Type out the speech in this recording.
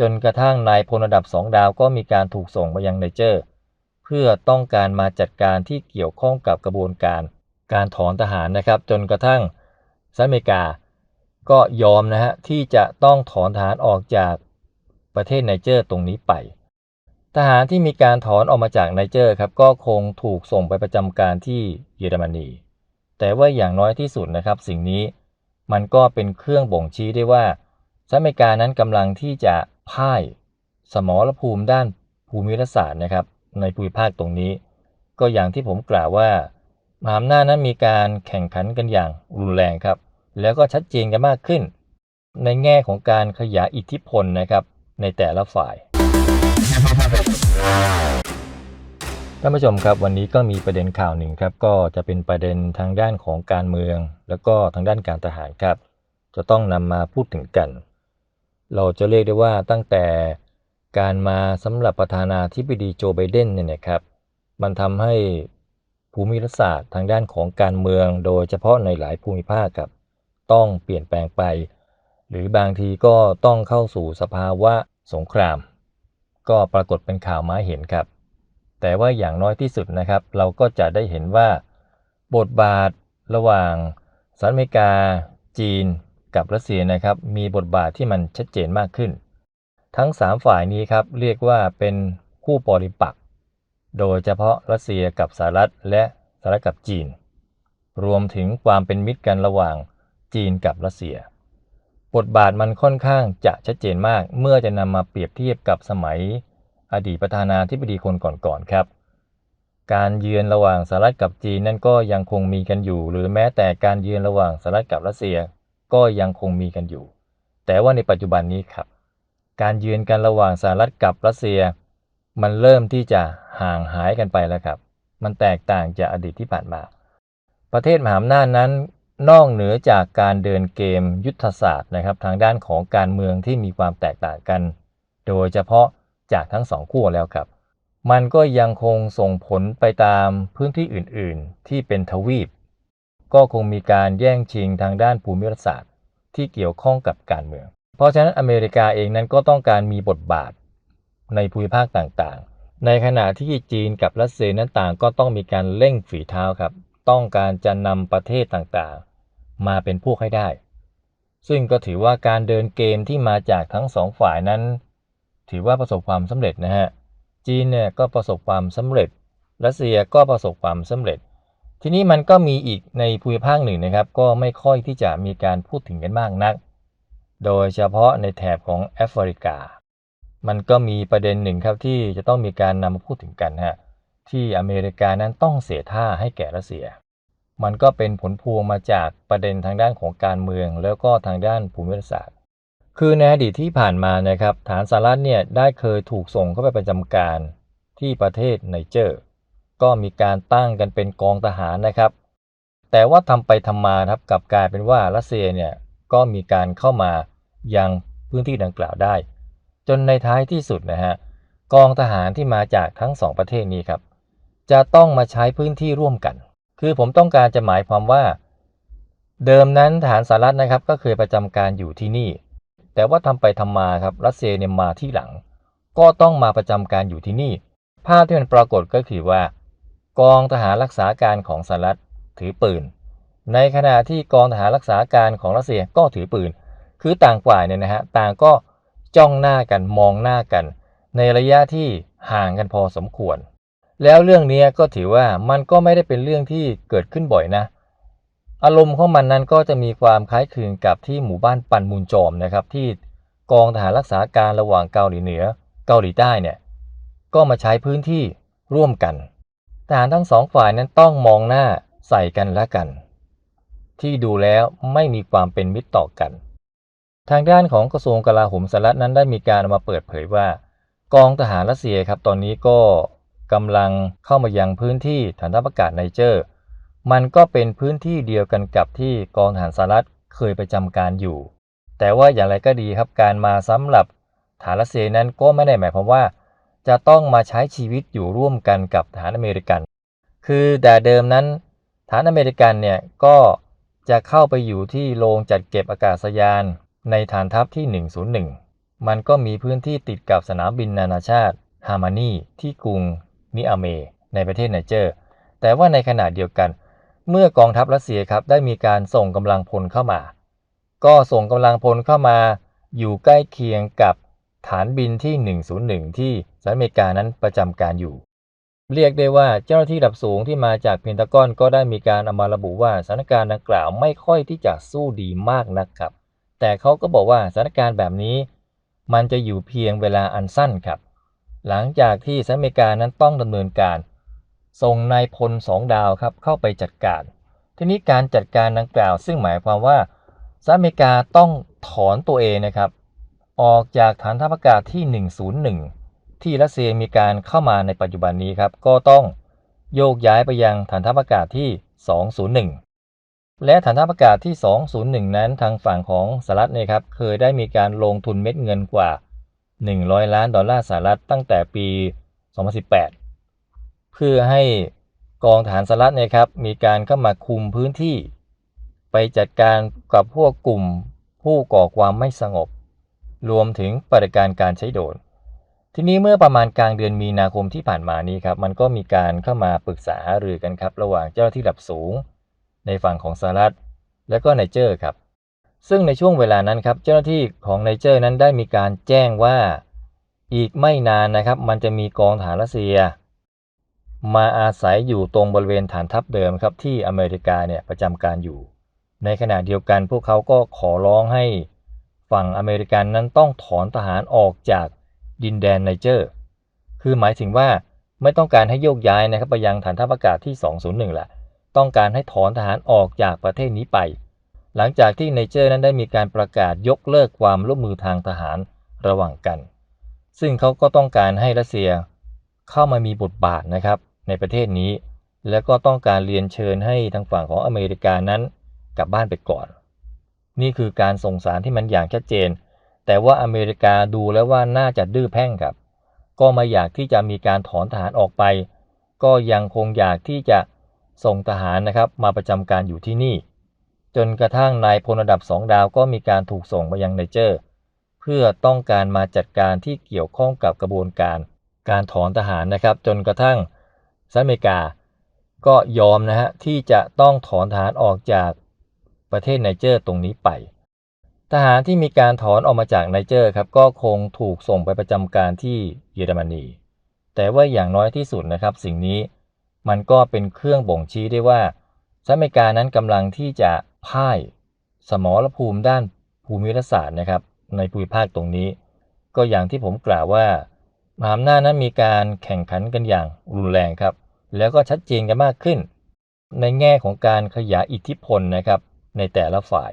จนกระทั่งนายพลระดับสองดาวก็มีการถูกส่งไปยังไนเจอร์ เพื่อต้องการมาจัดการที่เกี่ยวข้องกับกระบวนการ การถอนทหารนะครับ จนกระทั่งสหรัฐอเมริกา ก็ยอมนะฮะที่จะต้องถอนทหารออกจากประเทศไนเจอร์ตรงนี้ไป ทหารที่มีการถอนออกมาจากไนเจอร์ครับก็คงถูกส่งไปประจำการที่เยอรมนี แต่ว่าอย่างน้อยที่สุดนะครับ สิ่งนี้มันก็เป็นเครื่องบ่งชี้ได้ว่าสหรัฐอเมริกานั้นกำลังที่จะ พ่าย สมรภูมิด้านภูมิรัฐศาสตร์นะครับในภูมิภาคตรงนี้ ก็อย่างที่ผมกล่าวว่ามหาอำนาจนั้นมีการแข่งขันกันอย่างรุนแรงครับ แล้วก็ชัดเจนกันมากขึ้น ในแง่ของการขยายอิทธิพลนะครับในแต่ละฝ่ายท่านผู้ชมครับวันนี้ก็มีประเด็นข่าวหนึ่งครับ ก็จะเป็นประเด็นทางด้านของการเมือง แล้วก็ทางด้านการทหารครับ จะต้องนำมาพูดถึงกัน เราจะเรียกได้ว่าตั้งแต่การมาสำหรับประธานาธิบดีโจไบเดนเนี่ยนะครับ มันทำให้ภูมิรัฐศาสตร์ทางด้านของการเมืองโดยเฉพาะในหลายภูมิภาคครับ ต้องเปลี่ยนแปลงไป หรือบางทีก็ต้องเข้าสู่สภาวะสงคราม ก็ปรากฏเป็นข่าวมาเห็นครับ แต่ว่าอย่างน้อยที่สุดนะครับ เราก็จะได้เห็นว่า บทบาทระหว่างสหรัฐอเมริกา จีน กับรัสเซียนะครับมีบทบาทที่มันชัดเจนมากขึ้น ทั้ง 3 ฝ่ายนี้ครับเรียกว่าเป็นคู่ปริปักษ์โดยเฉพาะรัสเซียกับสหรัฐและสหรัฐกับจีน รวมถึงความเป็นมิตรกันระหว่างจีนกับรัสเซีย บทบาทมันค่อนข้างจะชัดเจนมากเมื่อจะนำมาเปรียบเทียบกับสมัยอดีตประธานาธิบดีคนก่อนๆครับ การเยือนระหว่างสหรัฐกับจีนนั่นก็ยังคงมีกันอยู่ หรือแม้แต่การเยือนระหว่างสหรัฐกับรัสเซีย ก็ยังคงมีกันอยู่ แต่ว่าในปัจจุบันนี้ครับ การยืนกันระหว่างสหรัฐกับรัสเซีย มันเริ่มที่จะห่างหายกันไปแล้วครับ มันแตกต่างจากอดีตที่ผ่านมา ประเทศมหาอำนาจนั้นนอกเหนือจากการเดินเกมยุทธศาสตร์นะครับทางด้านของการเมืองที่มีความแตกต่างกัน โดยเฉพาะจากทั้งสองขั้วแล้วครับ มันก็ยังคงส่งผลไปตามพื้นที่อื่น ๆ ที่เป็นทวีป ก็คงมีการแย่งชิงทางด้านภูมิรัฐศาสตร์ ที่เกี่ยวข้องกับการเมือง เพราะฉะนั้นอเมริกาเองนั้นก็ต้องการมีบทบาทในภูมิภาคต่างๆ ในขณะที่จีนกับรัสเซียนั้นต่างก็ต้องมีการเร่งฝีเท้าครับ ต้องการจะนำประเทศต่างๆ มาเป็นพวกให้ได้ ซึ่งก็ถือว่าการเดินเกมที่มาจากทั้งสองฝ่ายนั้น ถือว่าประสบความสำเร็จนะฮะ จีนเนี่ยก็ประสบความสำเร็จ รัสเซียก็ประสบความสำเร็จ ทีนี้มันก็มีอีกในภูมิภาคหนึ่งนะครับ ก็ไม่ค่อยที่จะมีการพูดถึงกันมากนัก โดยเฉพาะในแถบของแอฟริกา มันก็มีประเด็นหนึ่งครับที่จะต้องมีการนำมาพูดถึงกันฮะที่อเมริกานั้นต้องเสียท่าให้แก่รัสเซีย มันก็เป็นผลพวงมาจากประเด็นทางด้านของการเมือง แล้วก็ทางด้านภูมิศาสตร์ คือในอดีตที่ผ่านมานะครับ ฐานสหรัฐเนี่ยได้เคยถูกส่งเข้าไปประจำการที่ประเทศไนเจอร์ ก็มีการตั้งกันเป็นกองทหารนะครับ แต่ว่าทำไปทำมาครับกลับกลายเป็นว่ารัสเซียเนี่ยก็มีการเข้ามายังพื้นที่ดังกล่าวได้ จนในท้ายที่สุดนะฮะกองทหารที่มาจากทั้งสองประเทศนี้ครับ จะต้องมาใช้พื้นที่ร่วมกัน คือผมต้องการจะหมายความว่า เดิมนั้นฐานสหรัฐนะครับ ก็เคยประจำการอยู่ที่นี่ แต่ว่าทำไปทำมาครับรัสเซียเนี่ยมาที่หลัง ก็ต้องมาประจำการอยู่ที่นี่ ภาพที่มันปรากฏก็คือว่า กองทหารรักษาการของสหรัฐถือปืน ในขณะที่กองทหารรักษาการของรัสเซียก็ถือปืน คือต่างฝ่ายเนี่ยนะฮะต่างก็จ้องหน้ากันมองหน้ากัน ในระยะที่ห่างกันพอสมควร แล้วเรื่องนี้ก็ถือว่ามันก็ไม่ได้เป็นเรื่องที่เกิดขึ้นบ่อยนะ อารมณ์ของมันนั้นก็จะมีความคล้ายคลึงกับที่หมู่บ้านปันมูลจอมนะครับที่กองทหารรักษาการระหว่างเกาหลีเหนือ เกาหลีใต้เนี่ยก็มาใช้พื้นที่ร่วมกัน ทหารทั้งสองฝ่ายนั้นต้องมองหน้าใส่กันและกัน ที่ดูแล้วไม่มีความเป็นมิตรต่อกัน ทางด้านของกระทรวงกลาโหมสหรัฐนั้นได้มีการมาเปิดเผยว่า กองทหารรัสเซียครับตอนนี้ก็กำลังเข้ามายังพื้นที่ฐานทัพอากาศไนเจอร์ มันก็เป็นพื้นที่เดียวกันกับที่กองทหารสหรัฐเคยประจำการอยู่ แต่ว่าอย่างไรก็ดีครับการมาสำหรับฐานรัสเซียนั้นก็ไม่ได้หมายความว่า จะต้องมาใช้ชีวิตอยู่ร่วมกันกับฐานอเมริกัน คือแต่เดิมนั้นฐานอเมริกันเนี่ยก็จะเข้าไปอยู่ที่โรงจัดเก็บอากาศยานในฐานทัพที่ 101 มันก็มีพื้นที่ติดกับสนามบินนานาชาติฮามานีที่กรุงนิอาเม ในประเทศไนเจอร์ แต่ว่าในขณะเดียวกัน เมื่อกองทัพรัสเซียครับได้มีการส่งกำลังพลเข้ามา ก็ส่งกำลังพลเข้ามาอยู่ใกล้เคียงกับ ฐานบินที่ 101 ที่สหรัฐอเมริกานั้นประจำการอยู่ เรียกได้ว่าเจ้าหน้าที่ระดับสูงที่มาจากเพนทากอนก็ได้มีการเอามาระบุว่าสถานการณ์ดังกล่าวไม่ค่อยที่จะสู้ดีมากนักครับ แต่เขาก็บอกว่าสถานการณ์แบบนี้ มันจะอยู่เพียงเวลาอันสั้นครับ หลังจากที่สหรัฐอเมริกานั้นต้องดำเนินการ ส่งนายพลสองดาวครับเข้าไปจัดการ ทีนี้การจัดการดังกล่าว ซึ่งหมายความว่าสหรัฐอเมริกาต้องถอนตัวเองนะครับ ออกจากฐานทัพอากาศที่ 101 ที่รัสเซียมีการเข้ามาในปัจจุบันนี้ครับ ก็ต้องโยกย้ายไปยังฐานทัพอากาศที่ 201 และฐานทัพอากาศที่ 201 นั้นทางฝั่งของสหรัฐเนี่ยครับเคยได้มีการลงทุนเม็ดเงินกว่า 100 ล้านดอลลาร์สหรัฐตั้งแต่ปี 2018 เพื่อให้กองฐานสหรัฐเนี่ยครับมีการเข้ามาคุมพื้นที่ ไปจัดการกับพวกกลุ่มผู้ก่อความไม่สงบ รวมถึงปฏิการการใช้โดรนทีนี้เมื่อประมาณกลางเดือนมีนาคมที่ผ่านมานี้ครับมันก็มีการเข้ามาปรึกษาหารือกันครับ ระหว่างเจ้าหน้าที่ระดับสูง ในฝั่งของสหรัฐ และก็ไนเจอร์ครับ ซึ่งในช่วงเวลานั้นครับเจ้าหน้าที่ของไนเจอร์นั้นได้มีการแจ้งว่าอีกไม่นานนะครับ มันจะมีกองฐานรัสเซีย มาอาศัยอยู่ตรงบริเวณฐานทัพเดิมครับที่อเมริกาเนี่ยประจำการอยู่ ในขณะเดียวกันพวกเขาก็ขอร้องให้ ฝั่งอเมริกันนั้นต้องถอนทหารออกจากดินแดนไนเจอร์ คือหมายถึงว่าไม่ต้องการให้โยกย้ายนะครับไปยังฐานทัพอากาศที่ 201แหละต้องการให้ถอนทหารออกจากประเทศนี้ไป หลังจากที่ไนเจอร์นั้นได้มีการประกาศยกเลิกความร่วมมือทางทหารระหว่างกัน ซึ่งเขาก็ต้องการให้รัสเซียเข้ามามีบทบาทนะครับในประเทศนี้ แล้วก็ต้องการเรียนเชิญให้ทางฝั่งของอเมริกานั้นกลับบ้านไปก่อน นี่คือการส่งสารที่มันอย่างชัดเจน แต่ว่าอเมริกาดูแล้วว่าน่าจะดื้อแพ่งครับ ก็ไม่อยากที่จะมีการถอนทหารออกไป ก็ยังคงอยากที่จะส่งทหารนะครับมาประจำการอยู่ที่นี่ จนกระทั่งนายพลระดับสองดาวก็มีการถูกส่งไปยังไนเจอร์ เพื่อต้องการมาจัดการที่เกี่ยวข้องกับกระบวนการ การถอนทหารนะครับ จนกระทั่งสหรัฐอเมริกา ก็ยอมนะฮะที่จะต้องถอนทหารออกจาก ประเทศไนเจอร์ตรงนี้ไป ทหารที่มีการถอนออกมาจากไนเจอร์ครับก็คงถูกส่งไปประจำการที่เยอรมนี แต่ว่าอย่างน้อยที่สุดนะครับสิ่งนี้มันก็เป็นเครื่องบ่งชี้ได้ว่าสหรัฐอเมริกานั้นกำลังที่จะพ่ายสมรภูมิด้านภูมิรัฐศาสตร์นะครับในภูมิภาคตรงนี้ ก็อย่างที่ผมกล่าวว่ามหาอำนาจนั้นมีการแข่งขันกันอย่างรุนแรงครับ แล้วก็ชัดเจนกันมากขึ้น ในแง่ของการขยายอิทธิพลนะครับ ในแต่ละฝ่าย